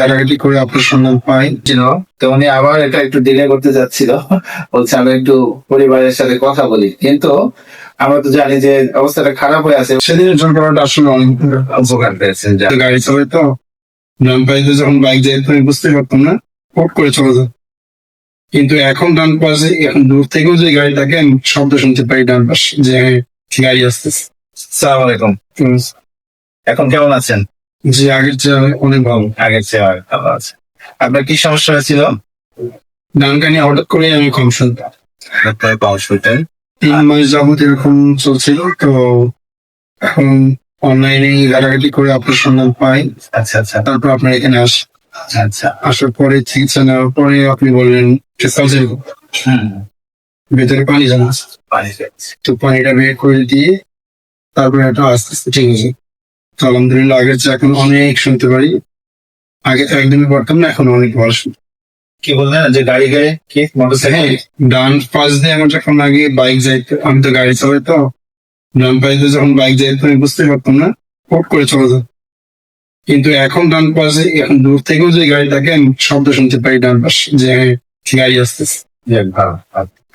ঘাটাঘাটি করে আপনার সন্ধান পাই তো উনি আবার এটা একটু ডিলে করতে যাচ্ছিল। বলছে আমি একটু পরিবারের সাথে কথা বলি। কিন্তু আমরা তো জানি যে অবস্থাটা খারাপ হয়ে আছে। সেদিনের দুর্ঘটনাটা আসলে অনেক উপকার পেয়েছেন যা। গাড়ি চালাই তো। ডান পাইতে যখন বাইক যাই আমি বুঝতে পারতাম না। ফট করে চলে যায়। কিন্তু এখন ডান পাশে এখন দূর থেকেও যে গাড়ি থাকে আমি শব্দ শুনতে পাই ডান পাশে যে গাড়ি আসতেছে। সালাম আলাইকুম। এখন কেমন আছেন? যে আগের চেয়ে অনেক ভালো। আগের চেয়ে অনেক ভালো আছে। আপনার কি সমস্যা হয়েছিল? ডান কানি হঠাৎ করে আমি কম শুনতাম। পাওয়া শুনতেন? তিন মাস যাবত এরকম চলছিল তো এখন অনলাইনে ঘাটাঘাটি করে আপনার সন্ধান পাই। আচ্ছা আচ্ছা। তারপর আপনার এখানে আস আচ্ছা আসার পরে চিকিৎসা নেওয়ার পরে আপনি বললেন সার্জারি ভেতরে পানি পেয়েছি। তো পানিটা বের করে দিয়ে তারপরে এটা আস্তে আস্তে ঠিক আছে তো আলহামদুলিল্লাহ আগের চেয়ে এখন অনেক শুনতে পারি। আগে তো একদমই পারতাম না এখন অনেক ভালো কি বললেন? যে গাড়ি গায়ে কি? মোটরসাইকেল হ্যাঁ, ডান পাশ দিয়ে আমার যখন আগে বাইক যাইতো আমি তো গাড়ি চালাই তো ডান পাশ দিয়ে যখন বাইক যাইতো আমি বুঝতে পারতাম না ফট করে চলে যেত। কিন্তু এখন ডান পাশে এখন দূর থেকেও যে গাড়ি থাকে আমি শব্দ শুনতে পাই ডান পাশ যে গাড়ি আসতেছে।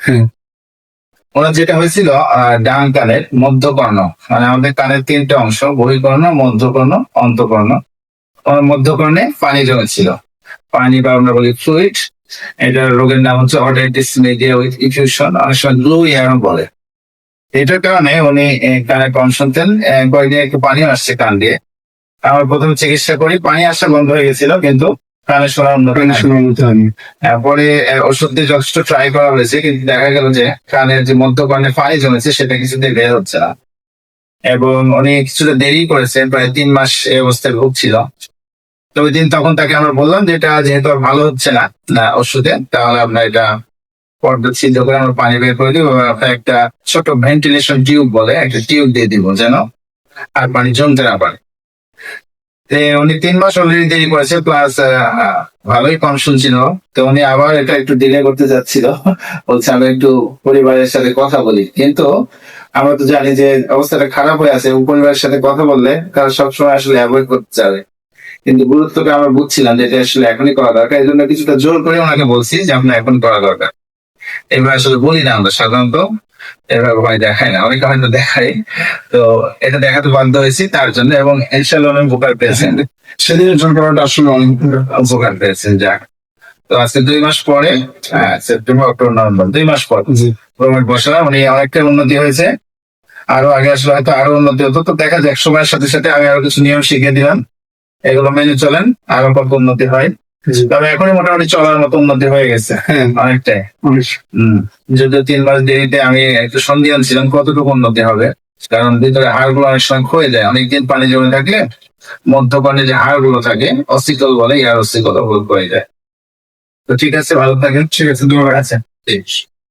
হ্যাঁ। ওনার যেটা হয়েছিল ডান কানের মধ্যকর্ণ মানে আমাদের কানের তিনটে অংশ, বহিকর্ণ, মধ্যকর্ণ, অন্তকর্ণ। ওনার মধ্যকর্ণে পানি জমেছিল। পানি বা আমরা বলি ফ্লুইড এটা রোগের নাম হচ্ছে অডাইটিস মিডিয়া উইথ ইফিউশন অনেক সময় ব্লু ইয়ার বলে। এটার কারণে উনি কানে কম শুনতেন কয়েকদিন একটু পানি আসছে কান দিয়ে। আমার প্রথম চিকিৎসা করি, পানি আসা বন্ধ হয়ে গেছিল, কিন্তু কানে শোনার মতো তারপরে ওষুধ দিয়ে যথেষ্ট ট্রাই করা হয়েছে কিন্তু দেখা গেল যে কানের যে মধ্যকর্ণে পানি জমেছে সেটা কিছুতেই বের হচ্ছে না। এবং উনি কিছুটা দেরি করেছেন প্রায় তিন মাস এই অবস্থায় ভুগছিল। তো ওই দিন তখন তাকে আমরা বললাম যে এটা যেহেতু আর ভালো হচ্ছে না না ওষুধে তাহলে আপনার এটা পর্দা ছিদ্র করে আমরা পানি বের করে দিব আপনার একটা ছোট ভেন্টিলেশন টিউব বলে একটা টিউব দিয়ে দিব যেন আর পানি জমতে না পারে। উনি তিন মাস অলরেডি দেরি করেছে প্লাস ভালোই কম শুনছিল। তো উনি আবার এটা একটু ডিলে করতে যাচ্ছিল। বলছে, আমি একটু পরিবারের সাথে কথা বলি। কিন্তু আমরা তো জানি যে অবস্থাটা খারাপ হয়ে আছে পরিবারের সাথে কথা বললে তারা সবসময় আসলে অ্যাভয়েড করতে চাবে কিন্তু গুরুত্বটা আমরা বুঝছিলাম যে এটা আসলে এখনই করা দরকার। এই জন্য কিছুটা জোর করে ওনাকে বলছি যে আপনার এখন করা দরকার। এবার আসলে বলি না আমরা সাধারণত। এবার ভয় দেখায় না। অনেকে হয়তো দেখায় তো এটা দেখাতে বাধ্য হয়েছি তার জন্য এবং ইনশাল্লাহ অনেক উপকার পেয়েছেন সেদিনের দুর্ঘটনাটা আসলে অনেক উপকার পেয়েছেন যাক। তো আজকে দুই মাস পরে সেপ্টেম্বর অক্টোবর নভেম্বর দুই মাস পর বসালাম উনি অনেকটা উন্নতি হয়েছে। আরও আগে আসলে হয়তো আরও উন্নতি হতো তো দেখা যাক সময়ের সাথে সাথে আমি আরও কিছু নিয়ম শিখিয়ে দিলাম। এগুলো মেনে চলেন আরও কত উন্নতি হয়। তবে এখনই মোটামুটি চলার মতো উন্নতি হয়ে গেছে। হ্যাঁ। অনেকটাই। যদিও তিন মাস দেরিতে আমি একটু সন্দিহান ছিলাম কতটুকু উন্নতি হবে? কারণ ভিতরে হাড়গুলো অনেক সময় ক্ষয়ে যায়। অনেকদিন পানি জমে থাকলে মধ্যপানে যে হাড়গুলো থাকে অস্থিকল বলে ইয়ার অসিকল হয়ে যায়। তো ঠিক আছে ভালো থাকেন। ঠিক আছে দোয়া আছে।